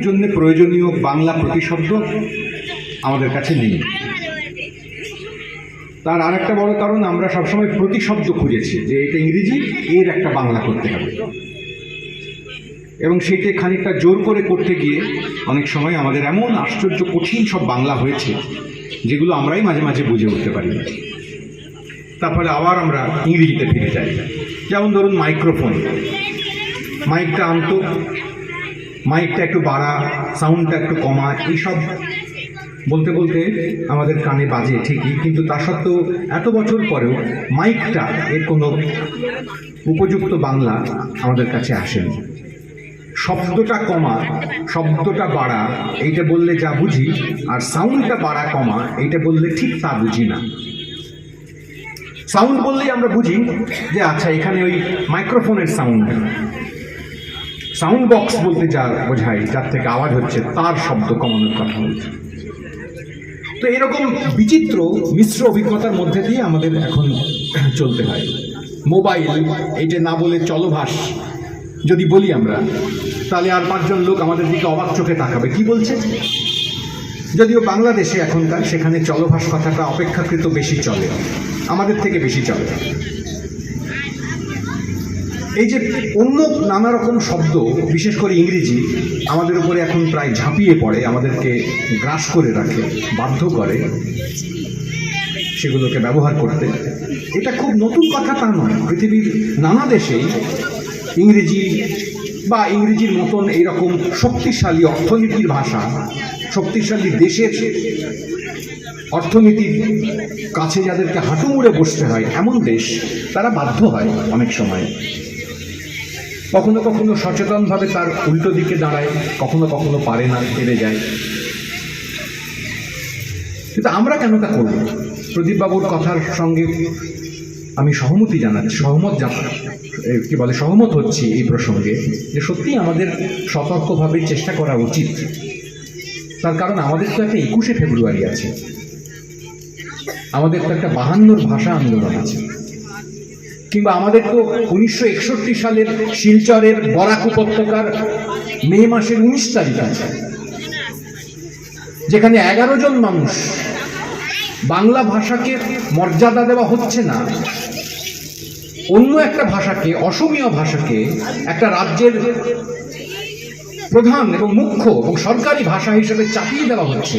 জন্য প্রয়োজনীয় বাংলা প্রতিশব্দ আমাদের কাছে নেই। তার আরেকটা বড় কারণ, আমরা সবসময় প্রতিশব্দ খুঁজেছি যে এটা ইংরেজি, এর একটা বাংলা করতে হবে। এবং সেটা খানিকটা জোর করে করতে গিয়ে অনেক সময় আমাদের এমন আশ্চর্য, কঠিন সব বাংলা হয়েছে, যেগুলো আমরাই মাঝে মাঝে বুঝে উঠতে পারি না। তারপরে আবার আমরা ইংরেজিতে ফিরে যাই। যেমন ধরুন মাইক্রোফোন। মাইকটা আনতো মাইকটা একটু বাড়া সাউন্ডটা একটু কমা, এইসব বলতে বলতে আমাদের কানে বাজে ঠিকই, কিন্তু তা সত্ত্বেও এত বছর পরেও মাইকটা এর কোনো উপযুক্ত বাংলা আমাদের কাছে আসেনি। শব্দটা কমা, শব্দটা বাড়া, এইটা বললে যা বুঝি, আর সাউন্ডটা বাড়া, কমা, এইটা বললে ঠিক তা বুঝি না। সাউন্ড বললেই আমরা বুঝি যে আচ্ছা এখানে ওই মাইক্রোফোনের সাউন্ড সাউন্ড বক্স বলতে যা বোঝায়, যার থেকে আওয়াজ হচ্ছে, তার শব্দ কমানোর কথা বলছে। তো এরকম বিচিত্র মিশ্র অভিজ্ঞতার মধ্যে দিয়ে আমাদের এখন চলতে হয়। মোবাইল এইটা না বলে চলভাস, যদি বলি আমরা, তাহলে আর পাঁচজন লোক আমাদের দিকে অবাক চোখে তাকাবে। কি বলছে? যদিও বাংলাদেশে এখনকার সেখানে চলভাস কথাটা অপেক্ষাকৃত বেশি চলে, আমাদের থেকে বেশি চলে। এই যে অন্য নানা রকম শব্দ, বিশেষ করে ইংরেজি, আমাদের উপরে এখন প্রায় ঝাঁপিয়ে পড়ে, আমাদেরকে গ্রাস করে রাখে, বাধ্য করে সেগুলোকে ব্যবহার করতে। এটা খুব নতুন কথা তা নয়। পৃথিবীর নানা দেশেই ইংরেজি বা ইংরেজির মতন এইরকম শক্তিশালী অর্থনীতির ভাষা, শক্তিশালী দেশের অর্থনীতির কাছে যাদেরকে হাঁটু মুড়ে বসতে হয়, এমন দেশ তারা বাধ্য হয় অনেক সময়। কখনো কখনো সচেতনভাবে তার উল্টো দিকে দাঁড়ায়, কখনো কখনো পারে না, হেরে যায়। কিন্তু আমরা কেন তা করব? প্রদীপবাবুর কথার সঙ্গে আমি সহমতি জানাচ্ছি, সহমত জানা কি বলে, সহমত হচ্ছি এই প্রসঙ্গে যে সত্যিই আমাদের সতর্কভাবে চেষ্টা করা উচিত। তার কারণ আমাদের তো একটা একুশে ফেব্রুয়ারি আছে। আমাদের তো একটা বাহান্নর ভাষা আন্দোলন আছে। কিংবা আমাদের তো উনিশশো একষট্টি সালের শিলচরের বরাক উপত্যকার মে মাসের উনিশ তারিখ আছে, যেখানে এগারো জন মানুষ বাংলা ভাষাকে মর্যাদা দেওয়া হচ্ছে না। অন্য একটা ভাষাকে, অসমীয় ভাষাকে একটা রাজ্যের প্রধান এবং মুখ্য এবং সরকারি ভাষা হিসেবে চাপিয়ে দেওয়া হচ্ছে।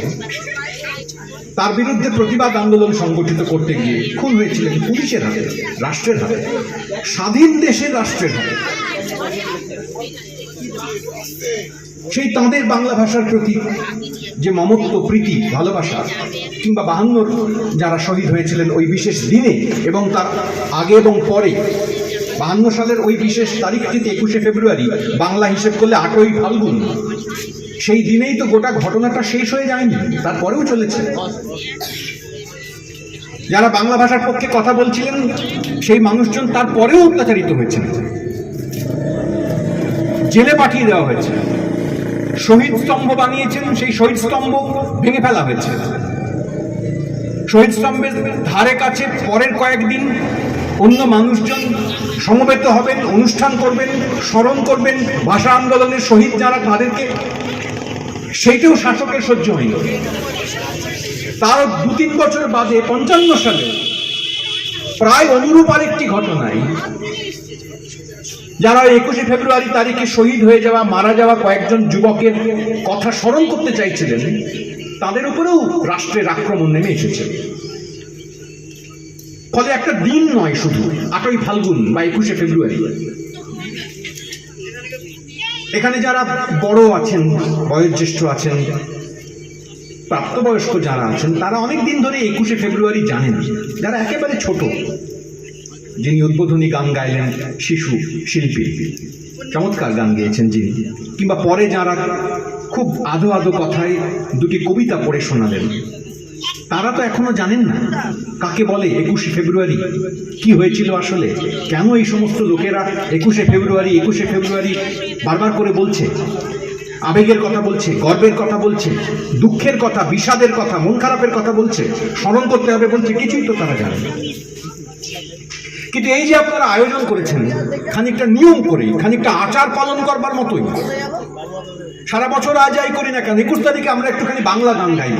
তার বিরুদ্ধে প্রতিবাদ আন্দোলন সংগঠিত করতে গিয়ে খুন হয়েছিলেন পুলিশের হাতে, রাষ্ট্রের হাতে, স্বাধীন দেশের রাষ্ট্রের হাতে। সেই তাঁদের বাংলা ভাষার প্রতি যে মমত্ব, প্রীতি, ভালোবাসা, কিংবা বাহান্নর যারা শহীদ হয়েছিলেন ওই বিশেষ দিনে এবং তার আগে এবং পরে, বাহান্ন সালের ওই বিশেষ তারিখটিতে একুশে ফেব্রুয়ারি বাংলা হিসেব করলে আটই ফাল্গুন। সেই দিনেই তো গোটা ঘটনাটা শেষ হয়ে যায়নি, তারপরেও চলেছে। যারা বাংলা ভাষার পক্ষে কথা বলছিলেন, সেই মানুষজন তারপরেও অত্যাচারিত হয়েছেন। জেলে পাঠিয়ে দেওয়া হয়েছে। শহীদ স্তম্ভ বানিয়েছেন, সেই শহীদ স্তম্ভ ভেঙে ফেলা হয়েছে। শহীদ স্তম্ভের ধারে কাছে পরের কয়েকদিন অন্য মানুষজন সমবেত হবেন, অনুষ্ঠান করবেন, স্মরণ করবেন, ভাষা আন্দোলনের শহীদ যারা তাদেরকে, সেইটাও শাসকের সহ্য হয়নি। তার দু তিন বছর বাদে পঞ্চান্ন সালে প্রায় অনুরূপ আরেকটি ঘটনায়, যারা একুশে ফেব্রুয়ারি তারিখে শহীদ হয়ে যাওয়া, মারা যাওয়া কয়েকজন যুবকের কথা স্মরণ করতে চাইছিলেন, তাদের উপরেও রাষ্ট্রের আক্রমণ নেমে এসেছে। ফলে একটা দিন নয় শুধু, আটই ফাল্গুন বা একুশে ফেব্রুয়ারি। এখানে যারা বড় আছেন, বয়োজ্যেষ্ঠ আছেন, প্রাপ্তবয়স্ক যারা আছেন, তারা অনেক দিন ধরে একুশে ফেব্রুয়ারি জানেন যারা একেবারে ছোট, যিনি উদ্বোধনী গান গাইলেন, শিশু, শিল্পী, চমৎকার গান গেয়েছেন যিনি। কিংবা পরে যারা খুব আধো আধো কথায় দুটি কবিতা পড়ে শোনালেন তারা তো এখনও জানেন না। কাকে বলে একুশে ফেব্রুয়ারি? কি হয়েছিল আসলে? কেন এই সমস্ত লোকেরা একুশে ফেব্রুয়ারি একুশে ফেব্রুয়ারি বারবার করে বলছে? আবেগের কথা বলছে, গর্বের কথা বলছে, দুঃখের কথা, বিষাদের কথা, মন খারাপের কথা বলছে, স্মরণ করতে হবে বলছে, কিছুই তো তারা জানে কিন্তু এই যে আপনারা আয়োজন করেছেন, খানিকটা নিয়ম করে খানিকটা আচার পালন করবার মতোই, সারা বছর আজ যাই করি না কেন, একুশ তারিখে আমরা একটুখানি বাংলা গান গাইব।